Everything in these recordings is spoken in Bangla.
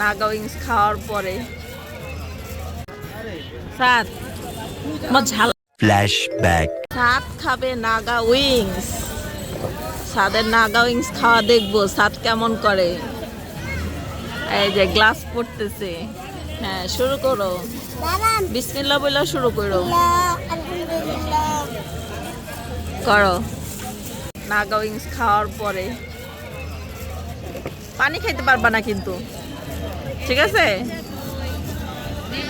নাগা উইংস খাওয়ার পরে। সাত ঝাল Flashback. সাত খাবে নাগা উইংস। সাদের নাগা উইংস খাওয়া দেখব সাত কেমন করে? এই যে গ্লাস পড়তেছে হ্যাঁ শুরু করো। বিসমিল্লা বলে শুরু করো। করো। নাগা উইংস খাওয়ার পরে। পানি খাইতে পারবা না কিন্তু। ঠিক আছে?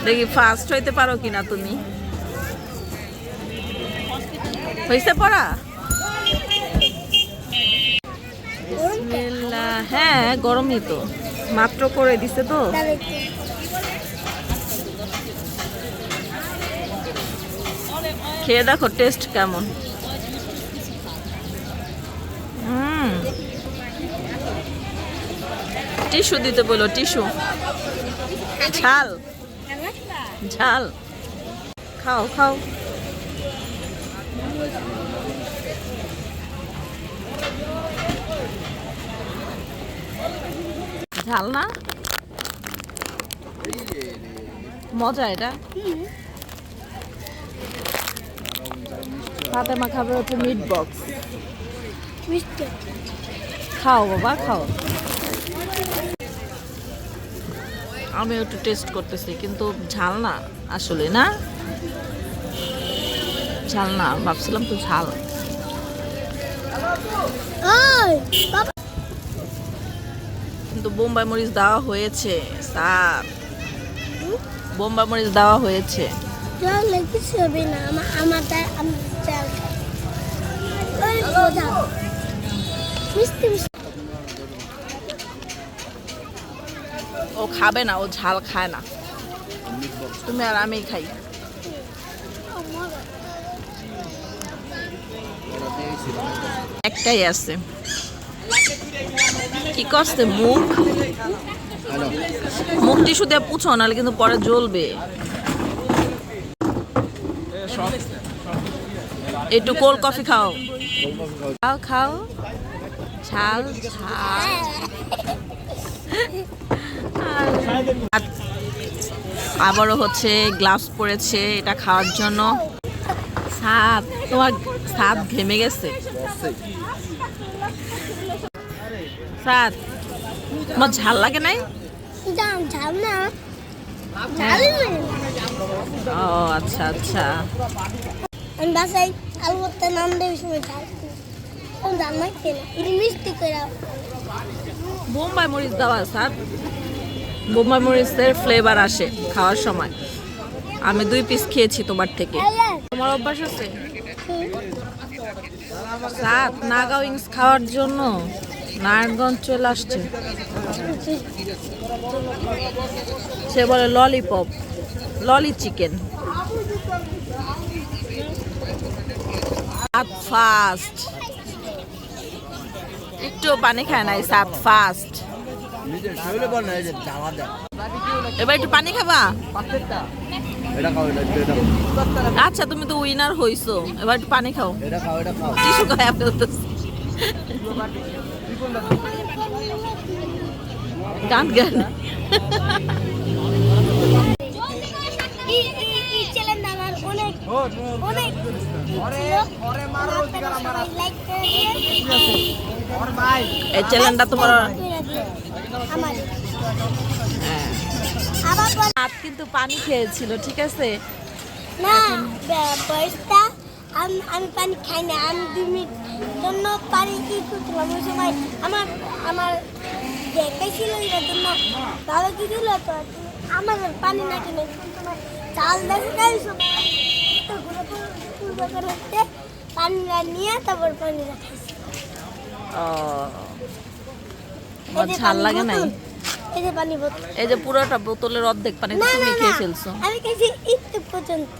দেখি ফার্স্ট হইতে পারো কিনা তুমি। হয়েছে পড়া? হ্যাঁ গরমই তো। মাত্র করে দিছে তো। খেয়ে দেখো টেস্ট কেমন। হুম। টিস্যু দিতে বলো টিস্যু। ঝাল। ঝাল। খাও খাও। ঝাল না? মজা এটা। ফাতেমা খাবে হচ্ছে মিট বক্স খাও বাবা খাও। আমি একটু টেস্ট করতেছি কিন্তু ঝাল না আসলে না? ঝাল না ভাবছিলাম তো ঝাল। কিন্তু বোম্বাই মরিচ দেওয়া হয়েছে স্যার। বোম্বাই মরিচ দেওয়া হয়েছে। মিষ্টি। ও খাবে না, ও ঝাল খায় না। তুমি আর আমি খাই। একটাই আছে। কি করছে মুখ? মুখ টিস্যু দিয়ে পুছো, নাহলে কিন্তু পরে জ্বলবে। একটু কোল্ড কফি খাও। খাও খাও। ঝাল ঝাল। আবারও হচ্ছে গ্লাভস পরেছে এটা খাওয়ার জন্য। সাত তোমার সাত ঘেমে গেছে? সাত তোমার ঝাল লাগে নাই? ঝালই ও আচ্ছা আচ্ছা। আমি বাসায় আলু ভর্তা নাম দেওয়ার সময় ঝাল আমি ঝাল খেয়ে না এটা মিষ্টি করে বোম্বাই মরিচ দেওয়া স্যার। বোম্বাই মরিচের ফ্লেভার আসে খাওয়ার সময়। আমি দুই পিস খেয়েছি তোমার থেকে। তোমার অভ্যাস আছে? সাত, নাগা উইংস খাওয়ার জন্য নারায়ণগঞ্জ চলে আসছে। সে বলে ললিপপ ললি চিকেন সাত ফাস্ট একটু পানি খায় নাই, সাত ফাস্ট এবার একটু পানি খাবা? এটা খাও এটা এটা আচ্ছা তুমি তো উইনার হইছো। এবার একটু পানি খাও। এটা খাও এটা খাও। টিস্যু খায় ফেলতেছি। গান গান। এই অনেক চ্যানেলটা তোমার হাত কিন্তু পানি খেয়েছিল ঠিক আছে না বয়সটা আমি আমি পানি খাই না আমি দুই মিনিট জন্য পানি কি করছিলাম ওই সময় আমার আমার দেখাইছিল এটার জন্য বাবা কি দিল তো আমার পানি না কিনে সময় চাল দেখে তাই সময় পূর্ব করে হচ্ছে পানি নিয়ে তারপর পানি রাখাইছি ও ঝাল লাগে নাই। এই যে পানি বোতল। এই যে পুরোটা বোতলের অর্ধেক পানি তুমি খেয়ে ফেলছো। আমি খেয়েছি একটু পর্যন্ত।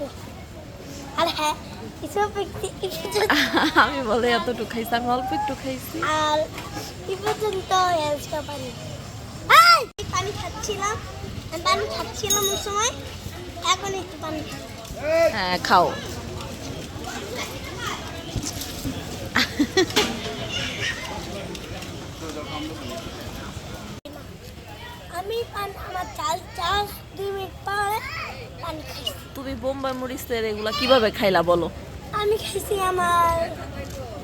আর হ্যাঁ আমি বলে এতটুকু খাইছি আমি অল্প একটু খাইছি। আর এই পর্যন্ত পানি। পানি খাচ্ছিলাম পানি খাচ্ছিলাম ওই সময় এখন একটু পানি। হ্যাঁ খাও আমি পান আমার চাল চাষ দুই মিনিট পরে পানি খাইছি তুমি বোম্বাই মরিচের এগুলা কীভাবে খাইলা বলো? আমি খাইছি আমার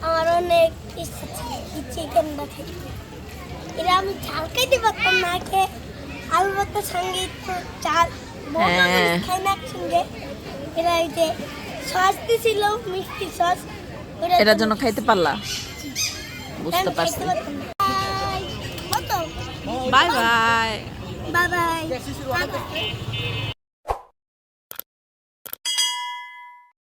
আমার অনেক ইচ্ছা ছিল কি চিকেন বা এরা আমি চাল খাইতে পারতাম না কে আলু ভর্তার সঙ্গে একটু চাল বোম্বাই হ্যাঁ। খাই না একসঙ্গে। এরা এই যে সস দিছিল মিষ্টি সস। এটার জন্য খাইতে পারলা? বুঝতে পারছি। বাই। Bye bye bye.